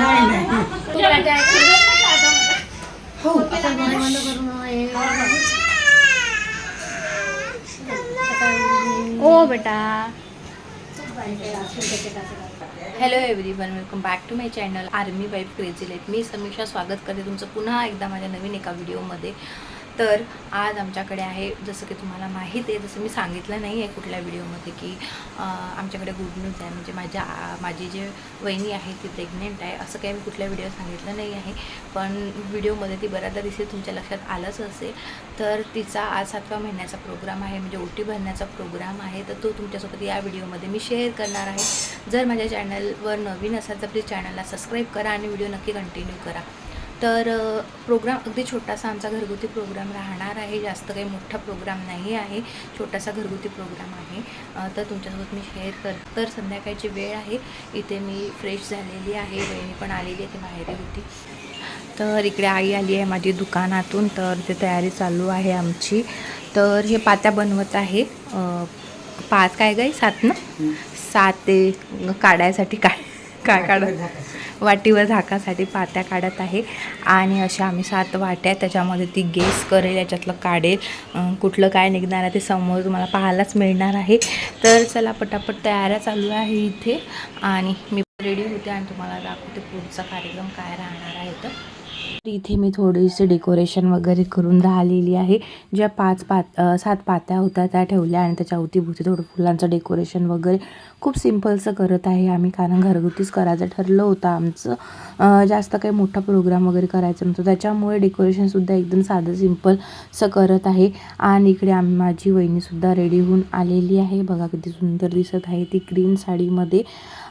नाही नाही. हो. ओ बेटा. Hello everyone welcome back to my channel army wife crazy life मी समीक्षा स्वागत करते तुमचं पुन्हा एकदा माझ्या नवीन एका व्हिडिओमध्ये तर आज आमच्याकडे आहे जसं की तुम्हाला माहीत आहे जसं मी सांगितलं नाही आहे कुठल्या व्हिडिओमध्ये की आमच्याकडे गुड न्यूज आहे. म्हणजे माझ्या आ- माझी जे वहिनी आहे ती प्रेग्नेंट आहे. असं काही मी कुठल्या व्हिडिओ सांगितलं नाही आहे. पण व्हिडिओमध्ये ती बऱ्याचदा दिसेल तुमच्या लक्षात आलंच असेल. तर तिचा आज सातव्या महिन्याचा प्रोग्राम आहे. म्हणजे ओटी भरण्याचा प्रोग्राम आहे. तर तो तुमच्यासोबत या व्हिडिओमध्ये मी शेअर करणार आहे. जर माझ्या चॅनलवर नवीन असाल तर प्लीज चॅनलला सबस्क्राईब करा आणि व्हिडिओ नक्की कंटिन्यू करा. तर प्रोग्राम अगदी छोटासा आमचा घरगुती प्रोग्राम राहणार आहे. जास्त काही मोठा प्रोग्राम नाही आहे. छोटासा घरगुती प्रोग्राम आहे. तर तुमच्यासोबत मी शेअर कर तर संध्याकाळची वेळ आहे. इथे मी फ्रेश झालेली आहे. वहिनी पण आलेली आहे. ती माहेरी होती. तर इकडे आई आली आहे माझी दुकानातून. तर ते तयारी चालू आहे आमची. तर हे पात्या बनवत आहे. पाच काय गाई सात ना? सात ते काढायसाठी काय? काय काढत वाटीवर झाकासाठी पात्या काढत आहे. आणि अशा आम्ही सात वाट्या त्याच्यामध्ये ती गेस करेल. याच्यातलं काढेल. कुठलं काय निघणार आहे ते समोर तुम्हाला पाहायलाच मिळणार आहे. तर चला पटापट तयाऱ्या चालू आहे इथे. आणि मी रेडी होते आणि तुम्हाला दाखवते पुढचा कार्यक्रम काय राहणार आहे तर इथे मी थोडीशी डेकोरेशन वगैरे करून राहिलेली आहे. ज्या पाच पात सात पात्या होत्या त्या ठेवल्या आणि त्याच्या अवतीभोवती थोडं फुलांचं डेकोरेशन वगैरे खूप सिम्पलचं करत आहे आम्ही. कारण घरगुतीच करायचं ठरलं होतं आमचं. जास्त काही मोठा प्रोग्राम वगैरे करायचा नव्हतं. त्याच्यामुळे डेकोरेशनसुद्धा एकदम साधं सिम्पलचं करत आहे. आणि इकडे आम्ही माझी वहिनीसुद्धा रेडी होऊन आलेली आहे. बघा किती सुंदर दिसत आहे ती ग्रीन साडीमध्ये.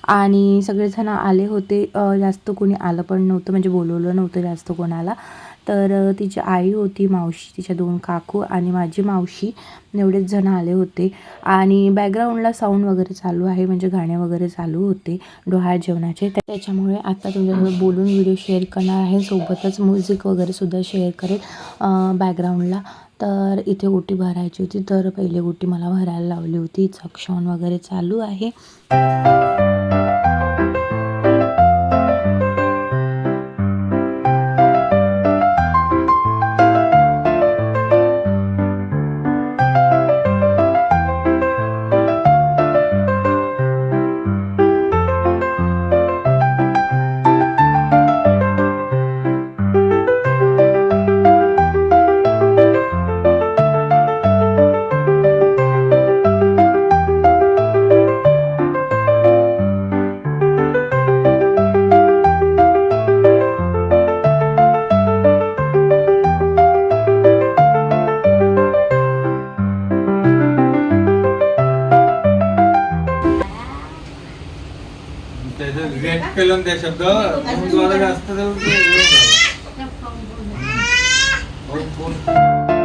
आणि सगळेजण आले होते जास्त कोणी आलं पण नव्हतं म्हणजे बोलवलं नव्हतं जास्त कोणाला. तर तिची आई होती मावशी तिच्या दोन काकू आणि माझी मावशी एवढेच जण आले होते. आणि बॅकग्राऊंडला साऊंड वगैरे चालू आहे म्हणजे गाणे वगैरे चालू होते डोहाळ जेवणाचे. त्याच्यामुळे आता तुमच्यासोबत बोलून व्हिडिओ शेअर करणार आहे. सोबतच म्युझिक वगैरेसुद्धा शेअर करेल बॅकग्राऊंडला तर इथे ओटी भरायची होती तर पहिले ओटी मला भरायला लावली होती. चक्षण वगैरे चालू आहे. त्याचं रिॲक्ट केलं ना त्या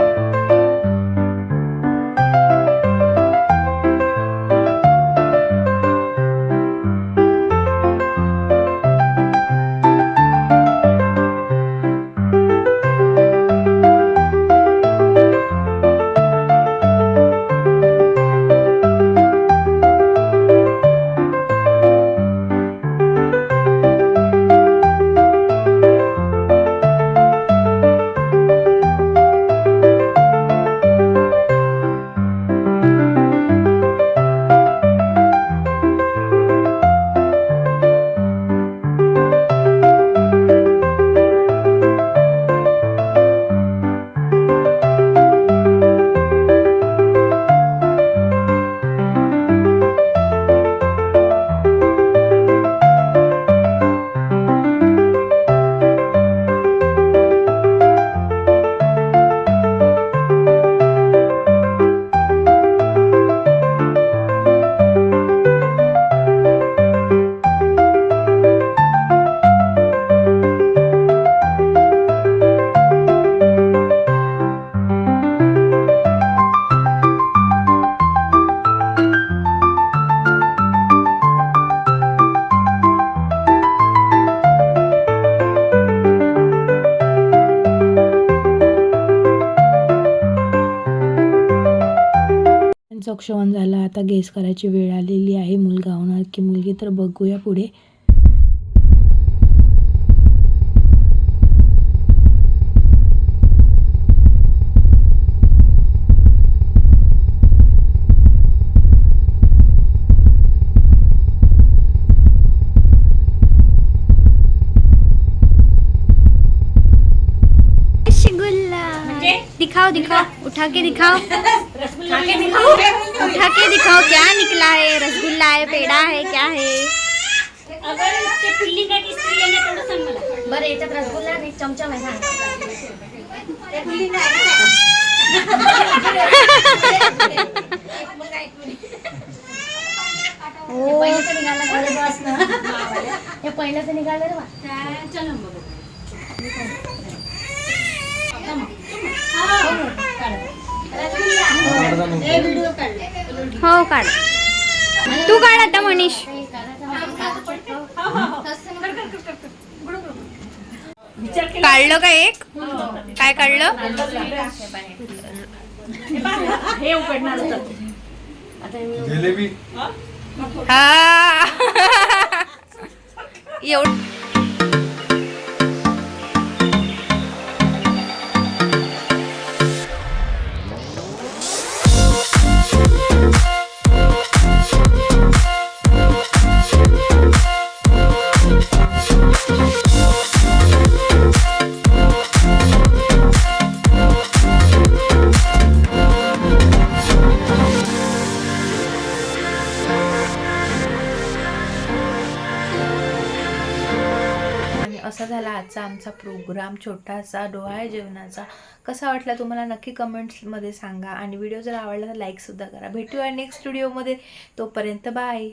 लक्षवण झाला. आता गेस करायची वेळ आलेली आहे मुलगा होणार की मुलगी? तर बघूया पुढे. म्हणजे? दिखाओ दिखाओ. उठा के दिखाओ। उठा के दिखाओ। उठा के दिखाओ क्या निकला है? रसगुल्ला है पेड़ा है क्या है? बरं याच्यात रसगुल्ला आणि एक चमचम आहे पहिलं हे पहिलं निघालं रे बा हे हो काढ. तू काढ आता मनीष. काढलं का एक? काय काढलं? जिलेबी. हा. एवढं असा झाला आजचा आमचा प्रोग्राम छोटासा डोहाळ जेवणाचा. कसा वाटला तुम्हाला? नक्की कमेंट्समध्ये सांगा. आणि व्हिडिओ जर आवडला तर लाईकसुद्धा करा. भेटूया नेक्स्ट व्हिडिओमध्ये. तोपर्यंत बाय.